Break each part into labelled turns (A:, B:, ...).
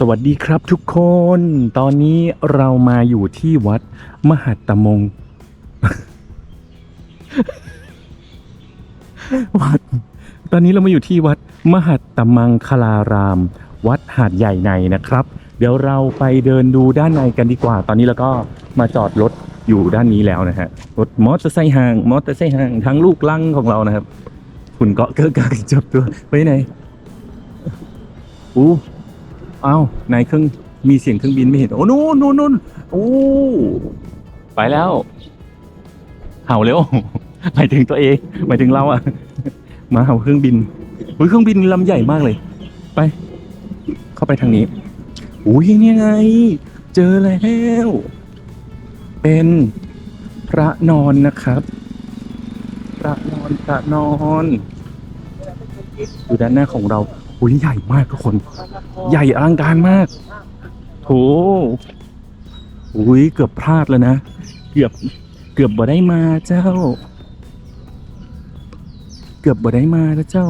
A: สวัสดีครับทุกคน ตอนนี้เรามาอยู่ที่วัดมหัตตมง วัด ตอนนี้เรามาอยู่ที่วัดมหัตตมังคลาราม วัดหาดใหญ่ในนะครับ เดี๋ยวเราไปเดินดูด้านในกันดีกว่า ตอนนี้เราก็มาจอดรถอยู่ด้านนี้แล้วนะฮะ รถมอเตอร์ไซค์ห่าง มอเตอร์ไซค์ห่างทั้งลูกลังของเรานะครับ คุณเกาะเกิดการจับตัวไปไหนอู้ อ้าวไหนเครื่องมีเสียงเครื่องบินไม่เห็น โอ้นู่นนู่นนู่นโอ้ไปแล้วเห่าเร็วหมายถึงตัวเองหมายถึงเราอะมาเห่าเครื่องบินอุ้ยเครื่องบินลำใหญ่มากเลย ไป เข้าไปทางนี้อุ้ยนี่ไง เจอแล้วเป็นพระนอนนะครับ พระนอนพระนอน อยู่ด้านหน้าของเรา อุ้ยใหญ่มากทุกคน ใหญ่อลังการมากโถอุ้ยเกือบพลาดแล้วนะ เกือบเกือบบ่ได้มาเจ้า เกือบบ่ได้มาแล้วเจ้า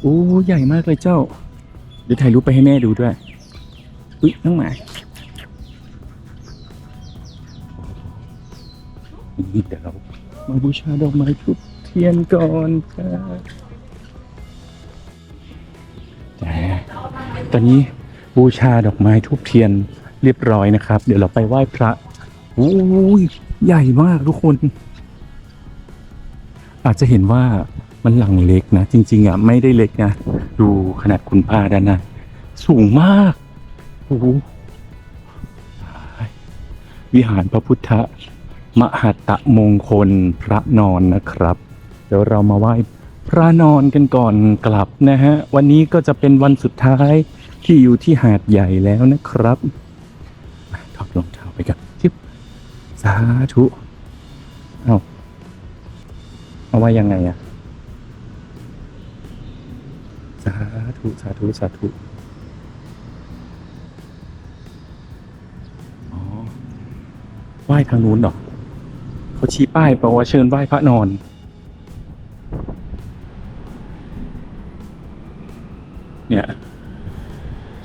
A: โอ้ใหญ่มากเลยเจ้า เดี๋ยวถ่ายรูปไปให้แม่ดูด้วยอุ๊ยน้องหมานี่เดี๋ยวเรามาบูชาดอกไม้ทุบเทียนก่อนค่ะ ตอนนี้บูชาดอกไม้ทุบเทียนเรียบร้อยนะครับ เดี๋ยวเราไปไหว้พระโอ้ยใหญ่มากทุกคน อาจจะเห็นว่ามันหลังเล็กนะ จริง ๆอะไม่ได้เล็กนะ ดูขนาดคุณป้าด้านหนะสูงมากโอ้วิหารพระพุทธมหัตตมงคลพระนอนนะครับ เดี๋ยวเรามาไหว้พระนอนกันก่อนกลับนะฮะ วันนี้ก็จะเป็นวันสุดท้าย ที่อยู่ที่หาดใหญ่แล้วนะครับอะถอดรองเท้าไปกันชิบสาธุเอาเอาไว้ยังไงอะสาธุสาธุสาธุอ๋อไหว้ทางนู้นเหรอเขาชี้ป้ายแปลว่าเชิญไหว้พระนอน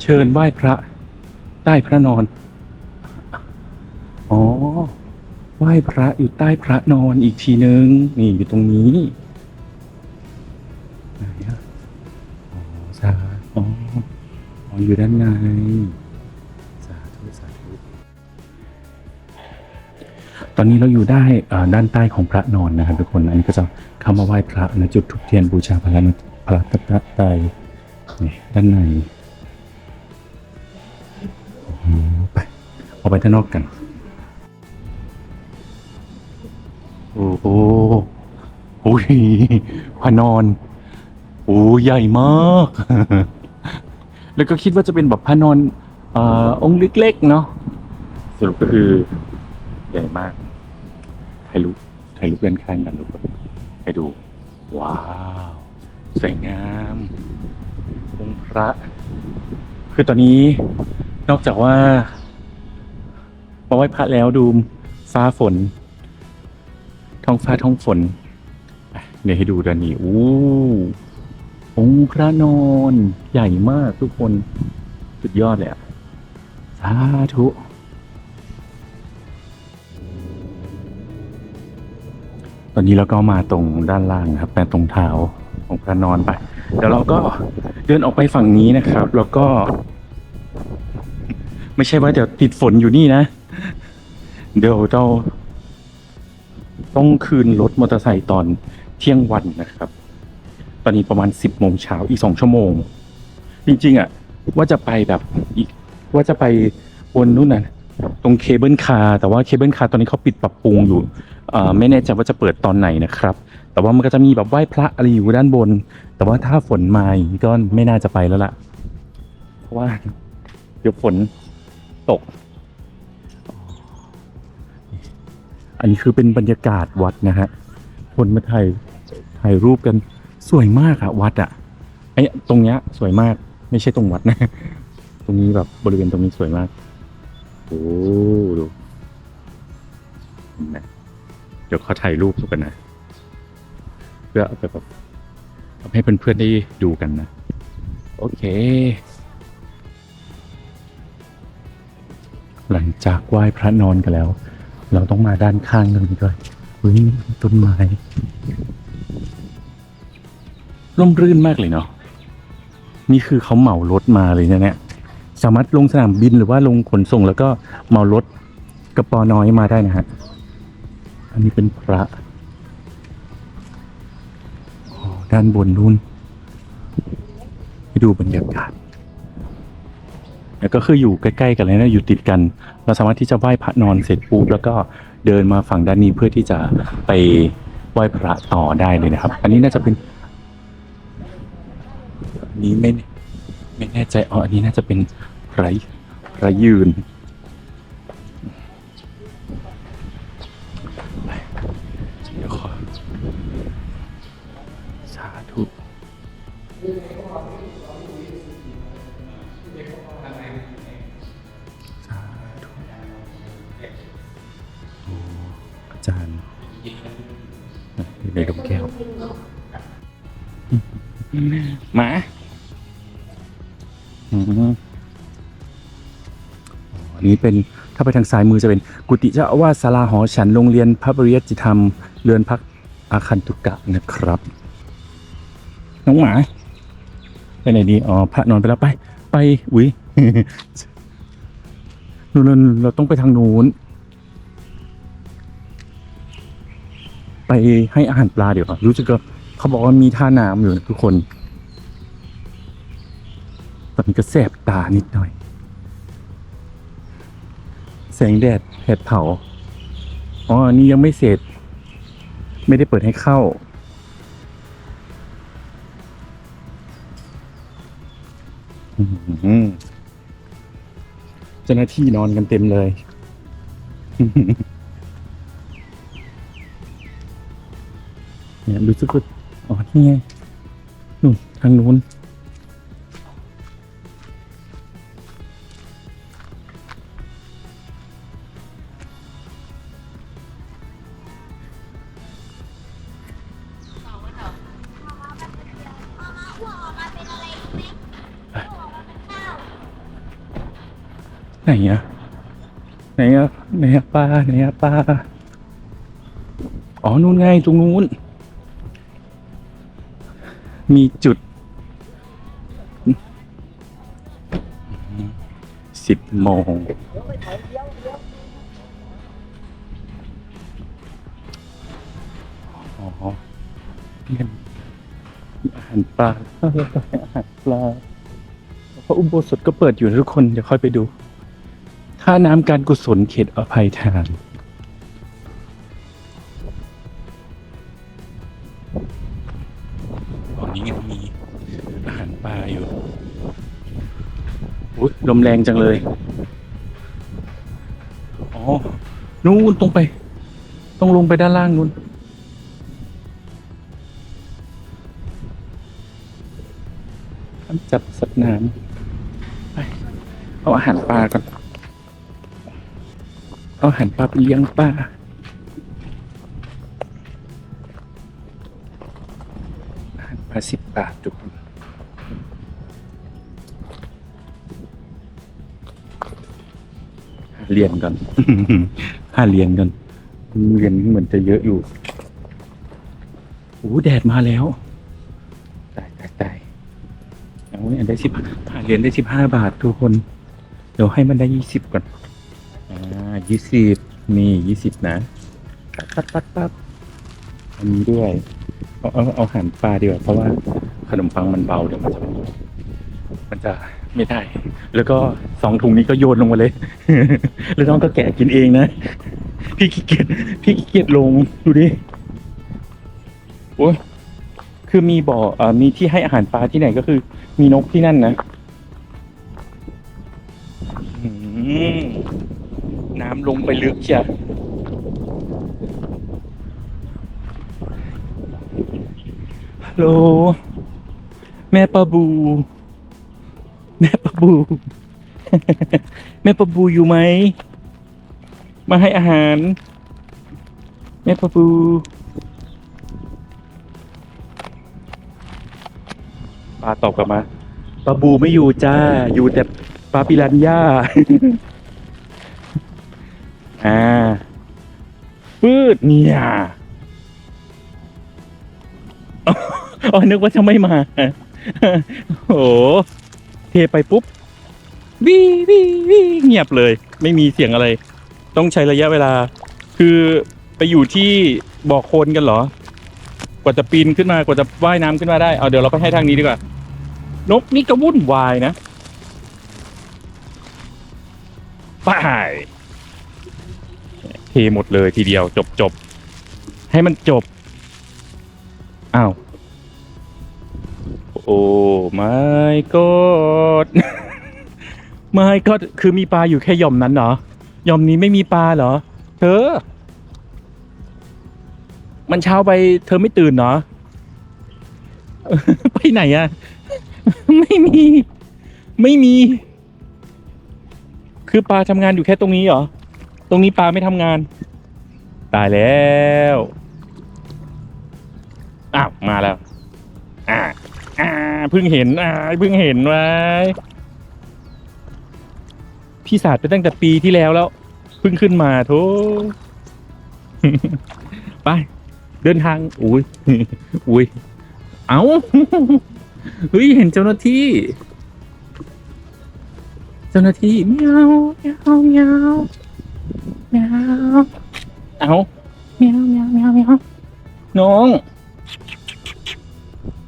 A: ชิญไหว้พระ ใต้พระนอน อ๋อ ไหว้พระอยู่ใต้พระนอนอีกทีนึง นี่อยู่ตรงนี้ไหนอะอ๋อสาอ๋ออ๋ออยู่ด้านใน สาธุสาธุ ตอนนี้เราอยู่ได้ด้านใต้ของพระนอนนะครับทุกคน อันนี้ก็จะเข้ามาไหว้พระนะจุดทุกเทียนบูชาพระนพระตะไตรนี่ด้านใน ออกไปด้านนอกกัน โอ้โหโอ้ยพระนอน โอ้ใหญ่มาก แล้วก็คิดว่าจะเป็นแบบพระนอนเอ่อองค์เล็กๆเนาะสรุปก็คือใหญ่มากถ่ายรูปถ่ายรูปด้านข้างกันทุกคนให้ดู ว้าว สวยงามองค์พระ คือตอนนี้นอกจากว่า มาไหว้พระแล้วดูฟ้าฝน ท้องฟ้าท้องฝนเดี๋ยวให้ดูด้านนี้อู้องค์พระนอนใหญ่มากทุกคน สุดยอดเลยอะสาธุตอนนี้เราก็มาตรงด้านล่างครับแต่ตรงเท้าของพระนอนไปเดี๋ยวเราก็เดินออกไปฝั่งนี้นะครับ แล้วก็ ไม่ใช่ว่าเดี๋ยวติดฝนอยู่นี่นะ เดี๋ยวเราต้องคืนรถมอเตอร์ไซค์ตอนเที่ยงวันนะครับ ตอนนี้ประมาณสิบโมงเช้าอีกสองชั่วโมง จริงๆอะว่าจะไปแบบอีกว่าจะไปบนนู่นน่ะตรงเคเบิลคาร์แต่ว่าเคเบิลคาร์ตอนนี้เขาปิดปรับปรุงอยู่ไม่แน่ใจว่าจะเปิดตอนไหนนะครับ แต่ว่ามันก็จะมีแบบไหว้พระอะไรอยู่ด้านบน แต่ว่าถ้าฝนมาอย่างนี้ก็ไม่น่าจะไปแล้วล่ะ เพราะว่าเดี๋ยวฝนตก อันนี้คือเป็นบรรยากาศวัดนะฮะ คนมาถ่ายถ่ายรูปกันสวยมากอะวัดอะไอ้ตรงเนี้ยสวยมากไม่ใช่ตรงวัดนะ ตรงนี้แบบบริเวณตรงนี้สวยมาก โอ้ดูนไหมเดี๋ยวเขาถ่ายรูปกันนะ เพื่อเอาไปแบบเอาให้เพื่อนๆได้ดูกันนะ โอเค หลังจากไหว้พระนอนกันแล้ว เราต้องมาด้านข้างตรงนี้ด้วยเฮ้ยต้นไม้ร่มรื่นมากเลยเนาะนี่คือเขาเหมารถมาเลยนะเนี่ยสามารถลงสนามบินหรือว่าลงขนส่งแล้วก็เหมารถกระปอน้อยมาได้นะฮะอันนี้เป็นพระด้านบนนู่นให้ดูบรรยากาศแล้วก็คืออยู่ใกล้ๆกันเลยนะอยู่ติดกัน เราสามารถที่จะไหว้พระนอนเสร็จปุ๊บแล้วก็เดินมาฝั่งด้านนี้เพื่อที่จะไปไหว้พระต่อได้เลยนะครับ อันนี้น่าจะเป็นอันนี้ไม่ไม่แน่ใจอ๋ออันนี้น่าจะเป็นไรไรยืน จารย์อยู่ในดมแก้วหมาอืมอ๋ออันนี้เป็นถ้าไปทางซ้ายมือจะเป็นกุฏิเจ้าอาวาสศาลาหอฉันโรงเรียนพระปริยัติธรรม เรือนพักอาคันตุกะนะครับ น้องหมาไปไหนดีอ๋อพระนอนไปแล้วไป ไปอุ้ยนู่นนนเราต้องไปทางนู้น ไปให้อาหารปลาเดี๋ยวก่อนรู้สึกว่าเขาบอกว่ามีท่าน้ำอยู่นะทุกคน ตอนนี้ก็แสบตานิดหน่อย แสงแดดแผดเผา อ๋อนนี้ยังไม่เสร็จ ไม่ได้เปิดให้เข้า เจ้าหน้าที่นอนกันเต็มเลย เนี่ยรู้สึกว่าอ๋อนี่ไงนู่นทางนู้นไหนอะไหนอะไหนอะปลาไหนอะปลาอ๋อนู่นไงตรงนู้น มีจุดสิบโมงอ๋อนี่เป็นอาหารปลาอาหารปลาพระอุโบสถก็เปิดอยู่ทุกคน เดี๋ยวค่อยไปดูท่าน้ำการกุศลเขตอภัยทาน มแรงจังเลย อ๋อ นู่นตรงไป ต้องลงไปด้านล่างนู่นห้ามจับสัตว์น้ำไปเอาอาหารปลาก่อน เอาอาหารปลาไปเลี้ยงปลาอาหารปลาสิบบาททุกคน เหรียญก่อน ห้าเหรียญก่อนเหรียญเหมือนจะเยอะอยู่โอ้แดดมาแล้วตายตายตายเอาเนี่ยได้สิบหาเหรียญได้สิบห้าบาททุกคน เดี๋ยวให้มันได้ยี่สิบก่อน อ่ายี่สิบนี่ยี่สิบนะ ปั๊บปั๊บปั๊บอันนี้ด้วย เอาเอาเอาหารปลาดีกว่าเพราะว่าขนมปังมันเบาเดี๋ยวมันจะมันจะ ไม่ได้ แล้วก็สองถุงนี้ก็โยนลงมาเลย แล้วน้องก็แกะกินเองนะ พี่ขี้เกียจพี่ขี้เกียจลงดูดิโอ้ยคือมีบ่ออ่อมีที่ให้อาหารปลาที่ไหนก็คือ มีนกที่นั่นนะน้ำลงไปลึกจ้ะฮัลโหล แม่ปลาบู บู แม่ปลาบูอยู่ไหม มาให้อาหาร แม่ปลาบูปลาตอบกลับมาปลาบูไม่อยู่จ้า อยู่แต่ปลาปิรันย่า อ่าปืดเนี่ยอ๋อนึกว่าจะไม่มา โอ้โหเท ไปปุ๊บวิวิวิเงียบเลย ไม่มีเสียงอะไร ต้องใช้ระยะเวลา คือไปอยู่ที่บ่อโคลนกันเหรอ กว่าจะปีนขึ้นมากว่าจะว่ายน้ำขึ้นมาได้เอาเดี๋ยวเราไปให้ทางนี้ดีกว่า นกนี่ก็วุ่นวายนะไป้ายเทหมดเลยทีเดียวจบจบให้มันจบอ้าวโอ้ ไม่ก็ไม่ก็คือมีปลาอยู่แค่หย่อมนั้นเหรอหย่อมนี้ไม่มีปลาเหรอ เธอ มันเช้าไปเธอไม่ตื่นเหรอ ไปไหนอะไม่มี ไม่มี คือปลาทำงานอยู่แค่ตรงนี้เหรอ ตรงนี้ปลาไม่ทำงาน ตายแล้ว อ้าว มาแล้ว อ่า อ่าเพิ่งเห็นอ่าเพิ่งเห็นไว้พี่ศาสตร์ไปตั้งแต่ปีที่แล้วแล้วเพิ่งขึ้นมาโถไป เดินทางอุ้ยอุ้ยเอาเฮ้ยเห็นเจ้าหน้าที่ เจ้าหน้าที่เมียวเมียวเมียวเมียวเอาเมียวเมียวเมียวเมียวน้อง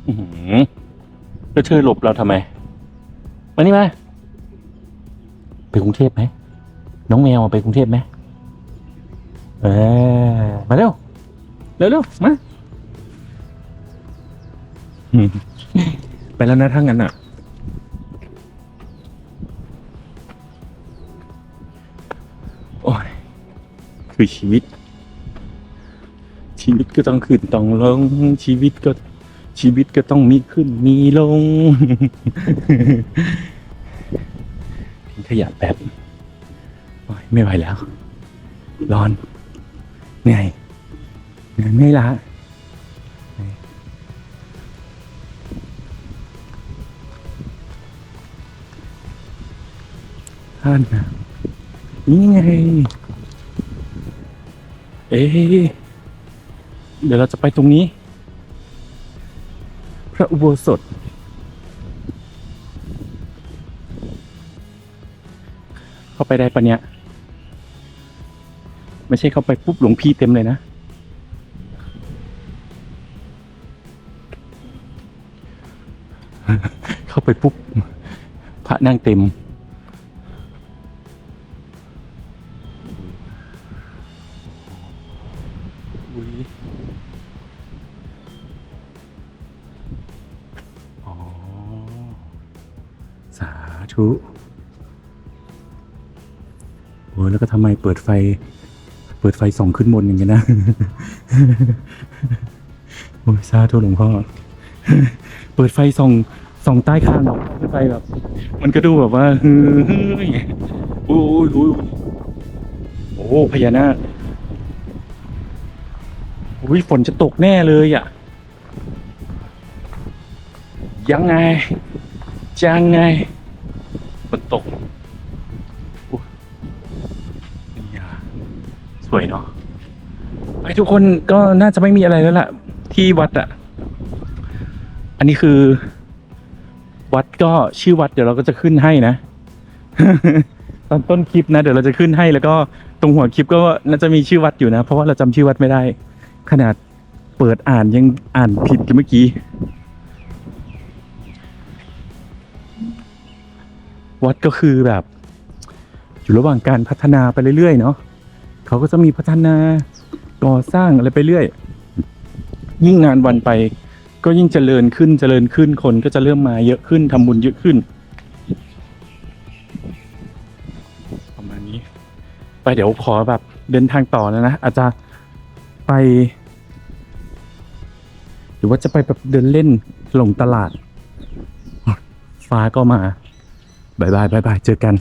A: อื แล้วเธอหลบเราทำไม มานี่มา ไปกรุงเทพไหม น้องแมวไปกรุงเทพไหมเออมาเร็ว เร็วเร็วมา ไปแล้วนะถ้างั้นอะ โอ้ย คือชีวิต ชีวิตก็ต้องขึ้นต้องลงชีวิตก็ ชีวิตก็ต้องมีขึ้นมีลงทิ้งขยะแป๊บไม่ไหวแล้ว ร้อน เหนื่อยเหนื่อยไม่ละท่านนะนี่ไง เอ๊ะเดี๋ยวเราจะไปตรงนี้ ระอุโบสถ เข้าไปได้ปะเนี่ย ไม่ใช่เข้าไปปุ๊บหลวงพี่เต็มเลยนะ เข้าไปปุ๊บ พระนั่งเต็ม แล้วก็ทำไมเปิดไฟ เปิดไฟส่องขึ้นบนอย่างเงี้ยนะ โอ้ยสาธุหลวงพ่อ เปิดไฟส่องส่องใต้คางออกขึ้นไปแบบ มันก็ดูแบบว่าเฮ้ยโอ้ยโอ้ยโอ้พญานาคอุ้ยฝนจะตกแน่เลยอะ ยังไงยังไงฝนตก สวยเนาะไปทุกคนก็น่าจะไม่มีอะไรแล้วล่ะ ที่วัดอะอันนี้คือ วัดก็ชื่อวัดเดี๋ยวเราก็จะขึ้นให้นะ ตอนต้นคลิปนะ เดี๋ยวเราจะขึ้นให้แล้วก็ตรงหัวคลิปก็น่าจะมีชื่อวัดอยู่นะ เพราะว่าเราจำชื่อวัดไม่ได้ ขนาดเปิดอ่านยังอ่านผิดกันเมื่อกี้ วัดก็คือแบบ อยู่ระหว่างการพัฒนาไปเรื่อยๆเนาะ เขาก็จะมีพัฒนาก่อสร้างอะไรไปเรื่อย ยิ่งนานวันไป ก็ยิ่งเจริญขึ้นเจริญขึ้นคนก็จะเริ่มมาเยอะขึ้นทำบุญเยอะขึ้น ประมาณนี้ ไปเดี๋ยวขอแบบเดินทางต่อแล้วนะอาจจะไป หรือว่าจะไปแบบเดินเล่นหลงตลาด ฟ้าก็มาบายบายบายบายเจอกัน